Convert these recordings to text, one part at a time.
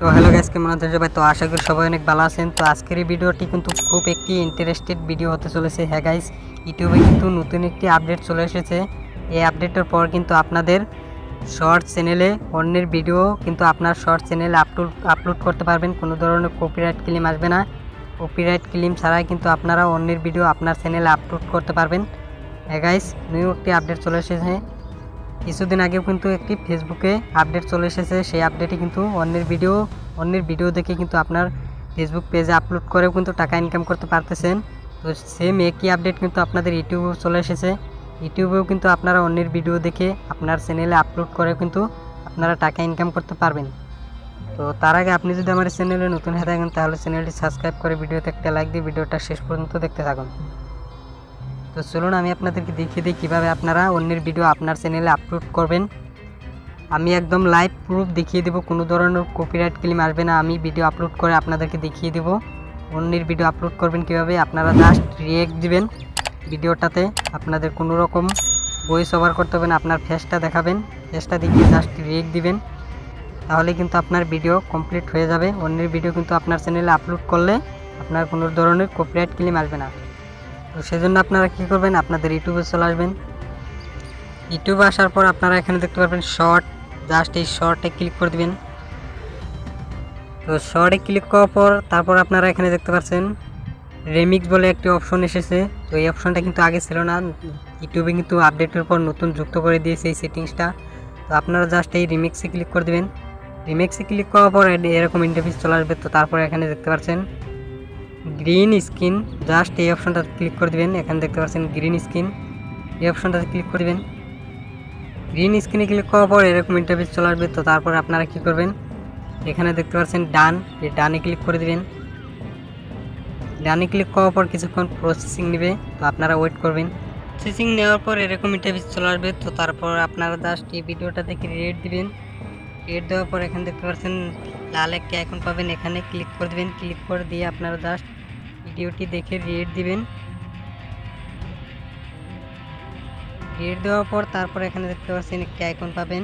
তো hello guys কেমন আছেন সবাই? তো আশা করি সবাই অনেক ভালো আছেন। তো আজকের এই ভিডিওটি কিন্তু খুব একটি ইন্টারেস্টেড ভিডিও হতে চলেছে। হ্যাঁ গাইস ইউটিউবে কিন্তু নতুন একটি আপডেট চলে এসেছে। এই আপডেটের পর কিন্তু আপনাদের শর্ট চ্যানেলে অন্যের ভিডিও কিন্তু আপনার শর্ট চ্যানেলে আপলোড আপলোড করতে পারবেন। কোনো ধরনের কপিরাইট ক্লেম আসবে না। কপিরাইট ক্লেম ছাড়াই কিন্তু আপনারা অন্যের ভিডিও আপনার চ্যানেলে আপলোড করতে পারবেন। হ্যাঁ গাইস নিউ একটি আপডেট চলে এসেছে। কিছুদিন আগেও কিন্তু একটি ফেসবুকে আপডেট চলে এসেছে। সেই আপডেটে কিন্তু অন্যের ভিডিও অন্যের ভিডিও দেখে কিন্তু আপনার ফেসবুক পেজে আপলোড করেও কিন্তু টাকা ইনকাম করতে পারতেছেন। তো সেম একই আপডেট কিন্তু আপনাদের ইউটিউবেও চলে এসেছে। ইউটিউবেও কিন্তু আপনারা অন্যের ভিডিও দেখে আপনার চ্যানেলে আপলোড করে কিন্তু আপনারা টাকা ইনকাম করতে পারবেন। তো তার আগে আপনি যদি আমার চ্যানেলে নতুন হয়ে থাকেন, তাহলে চ্যানেলটি সাবস্ক্রাইব করে ভিডিওতে একটা লাইক দিয়ে ভিডিওটা শেষ পর্যন্ত দেখতে থাকুন। তো চলুন আমি আপনাদেরকে দেখিয়ে দিই কীভাবে আপনারা অন্যের ভিডিও আপনার চ্যানেলে আপলোড করবেন। আমি একদম লাইভ প্রুফ দেখিয়ে দেবো, কোনো ধরনের কপিরাইট ক্লেম আসবে না। আমি ভিডিও আপলোড করে আপনাদেরকে দেখিয়ে দেবো। অন্যের ভিডিও আপলোড করবেন কীভাবে? আপনারা জাস্ট রিয়েক্ট দিবেন। ভিডিওটাতে আপনাদের কোনো রকম ভয়েস ওভার করতে হবে না, আপনার ফেসটা দেখাবেন। ফেসটা দেখিয়ে জাস্ট রিয়েক্ট দিবেন। তাহলে কিন্তু আপনার ভিডিও কমপ্লিট হয়ে যাবে। অন্যের ভিডিও কিন্তু আপনার চ্যানেলে আপলোড করলে আপনার কোনো ধরনের কপিরাইট ক্লেম আসবে না। সেজন্য আপনারা কী করবেন? আপনাদের ইউটিউবে চলে আসবেন। ইউটিউবে আসার পর আপনারা এখানে দেখতে পারবেন শর্ট জাস্ট এই শর্টে ক্লিক করে দিবেন। তো শর্টে ক্লিক করার পর তারপর আপনারা এখানে দেখতে পাচ্ছেন রেমিক্স বলে একটি অপশন এসেছে। তো এই অপশনটা কিন্তু আগে ছিল না। ইউটিউবে কিন্তু আপডেটের পর নতুন যুক্ত করে দিয়েছে এই সেটিংসটা তো আপনারা জাস্ট এই রিমিক্সে ক্লিক করে দেবেন। রিমিক্সে ক্লিক করার পর এরকম ইন্টারফেস চলে আসবে। তো তারপর এখানে দেখতে পাচ্ছেন গ্রিন স্ক্রিন জাস্ট এই অপশনটাতে ক্লিক করে দিবেন, এখানে দেখতে পাচ্ছেন গ্রিন স্ক্রিন এই অপশনটাতে ক্লিক করে দিবেন। গ্রিন স্ক্রিনে ক্লিক করার পর এরকম ইন্টারফেস চলে আসবে, তো তারপর আপনারা কি করবেন? এখানে দেখতে পাচ্ছেন ডান এই ডানে ক্লিক করে দিবেন। ডানে ক্লিক করার পর কিছুক্ষণ প্রসেসিং নেবে, তো আপনারা ওয়েট করবেন। প্রসেসিং নেওয়ার পর এরকম ইন্টারফেস চলে আসবে, তো তারপর আপনারা জাস্ট এই ভিডিওটা দেখে রেট দিবেন। রেট দেওয়ার পর এখানে দেখতে পাচ্ছেন লাল একটা আইকন পাবেন। এখানে ক্লিক করে দিবেন। ক্লিক করে দিয়ে আপনারা জাস্ট ভিডিওটি দেখে রেট দিবেন। রেট দেওয়ার পর তারপর এখানে দেখতে পাচ্ছেন একটি আইকন পাবেন।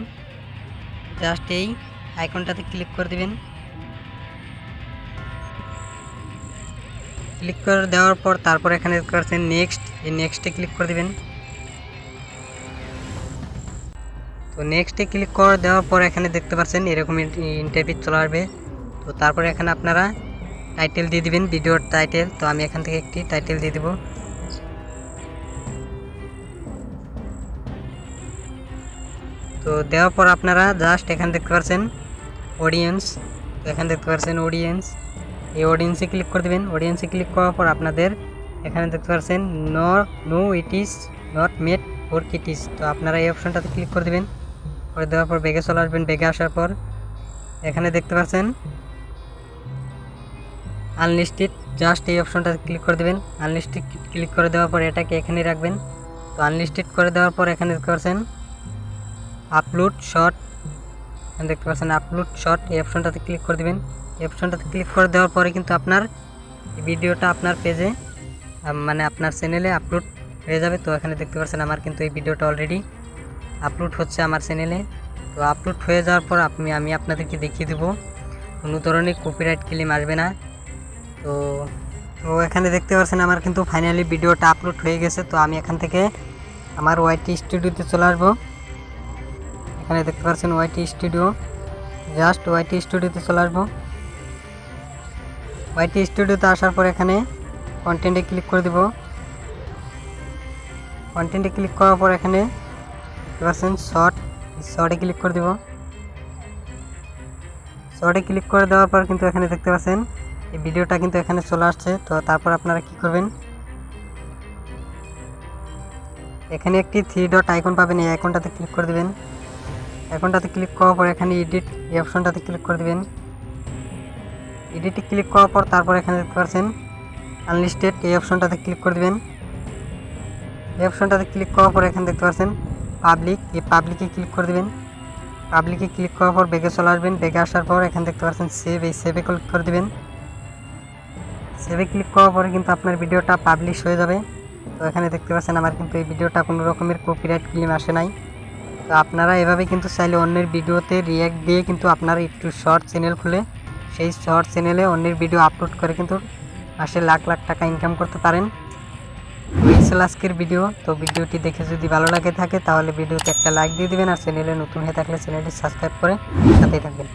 জাস্ট এই আইকনটাতে ক্লিক করে দিবেন। ক্লিক করে দেওয়ার পর তারপর এখানে দেখতে পাচ্ছেন নেক্সট এই নেক্সটে ক্লিক করে দিবেন। তো নেক্সটে ক্লিক করে দেওয়ার পর এখানে দেখতে পাচ্ছেন এরকম ইন্টারভিউ চলে আসবে। তো তারপরে এখানে আপনারা টাইটেল দিয়ে দিবেন ভিডিওর টাইটেল তো আমি এখান থেকে একটি টাইটেল দিয়ে দেবো। তো দেওয়ার পর আপনারা জাস্ট এখানে দেখতে পাচ্ছেন অডিয়েন্স তো এখানে দেখতে পাচ্ছেন অডিয়েন্স এই অডিয়েন্সে ক্লিক করে দেবেন। অডিয়েন্সে ক্লিক করার পর আপনাদের এখানে দেখতে পাচ্ছেন no no it is not made for kitties তো আপনারা এই অপশনটাতে ক্লিক করে দেবেন। করে দেওয়ার পর বেগে চলে আসবেন, বেগে আসার পর। এখানে দেখতে পাচ্ছেন? আনলিস্টেড জাস্ট এই অপশনটা ক্লিক করে দেবেন। আনলিস্টেড ক্লিক করে দেওয়ার পর এটাকে এখানে রাখবেন। তো আনলিস্টেড করে দেওয়ার পর এখানে দেখতে পাচ্ছেন আপলোড শর্ট দেখতে পাচ্ছেন আপলোড শর্ট এই অপশনটাতে ক্লিক করে দেবেন। এই অপশনটাতে ক্লিক করে দেওয়ার পরে কিন্তু আপনার ভিডিওটা আপনার পেজে মানে আপনার চ্যানেলে আপলোড হয়ে যাবে। তো এখানে দেখতে পাচ্ছেন, আমার কিন্তু এই ভিডিওটা অলরেডি আপলোড হচ্ছে আমার চ্যানেলে তো আপলোড হয়ে যাওয়ার পর আপনি আমি আপনাদেরকে দেখিয়ে দেবো। কোনো ধরনের কপিরাইট ক্লেম আসবে না। তো তো এখানে দেখতে পাচ্ছেন আমার কিন্তু ফাইনালি ভিডিওটা আপলোড হয়ে গেছে। তো আমি এখান থেকে আমার ওয়াইটি স্টুডিওতে চলে আসব। এখানে দেখতে পাচ্ছেন ওয়াইটি স্টুডিও জাস্ট ওয়াইটি স্টুডিওতে চলে আসব। ওয়াইটি স্টুডিওতে আসার পর এখানে কন্টেন্টে ক্লিক করে দেব। কন্টেন্টে ক্লিক করার পর এখানে পাচ্ছেন শর্ট, শর্টে ক্লিক করে দেব। শর্টে ক্লিক করে দেওয়ার পর কিন্তু এখানে দেখতে পাচ্ছেন, এই ভিডিওটা কিন্তু এখানে চলে আসছে। তো তারপর আপনারা কি করবেন? এখানে একটি থ্রি ডট আইকন পাবেন, এই আইকনটাতে ক্লিক করে দেবেন। আইকনটাতে ক্লিক করার পর এখানে এডিট এই অপশনটাতে ক্লিক করে দেবেন। এডিটে ক্লিক করার পর তারপর এখানে দেখতে পাচ্ছেন আনলিস্টেড এই অপশনটাতে ক্লিক করে দেবেন। এই অপশনটাতে ক্লিক করার পর এখানে দেখতে পাচ্ছেন পাবলিক এই পাবলিকে ক্লিক করে দেবেন। পাবলিকে ক্লিক করার পর বেগে চলে আসবেন। বেগে আসার পর এখানে দেখতে পাচ্ছেন সেভ এই সেভে ক্লিক করে দেবেন। সেভে ক্লিক করার পরে কিন্তু আপনার ভিডিওটা পাবলিশ হয়ে যাবে। তো এখানে দেখতে পাচ্ছেন আমার কিন্তু এই ভিডিওটা কোনো রকমের কপিরাইট ক্লেম আসে নাই। তো আপনারা এভাবে কিন্তু চাইলে অন্যের ভিডিওতে রিয়্যাক্ট দিয়ে কিন্তু আপনারা একটু শর্ট চ্যানেল খুলে। সেই শর্ট চ্যানেলে অন্যের ভিডিও আপলোড করে কিন্তু মাসে লাখ লাখ টাকা ইনকাম করতে পারেন। ছিল আজকের ভিডিও। তো ভিডিওটি দেখে যদি ভালো লাগে থাকে, তাহলে ভিডিওতে একটা লাইক দিয়ে দিবেন আর চ্যানেলে নতুন হয়ে থাকলে চ্যানেলটি সাবস্ক্রাইব করে সাথেই থাকবেন।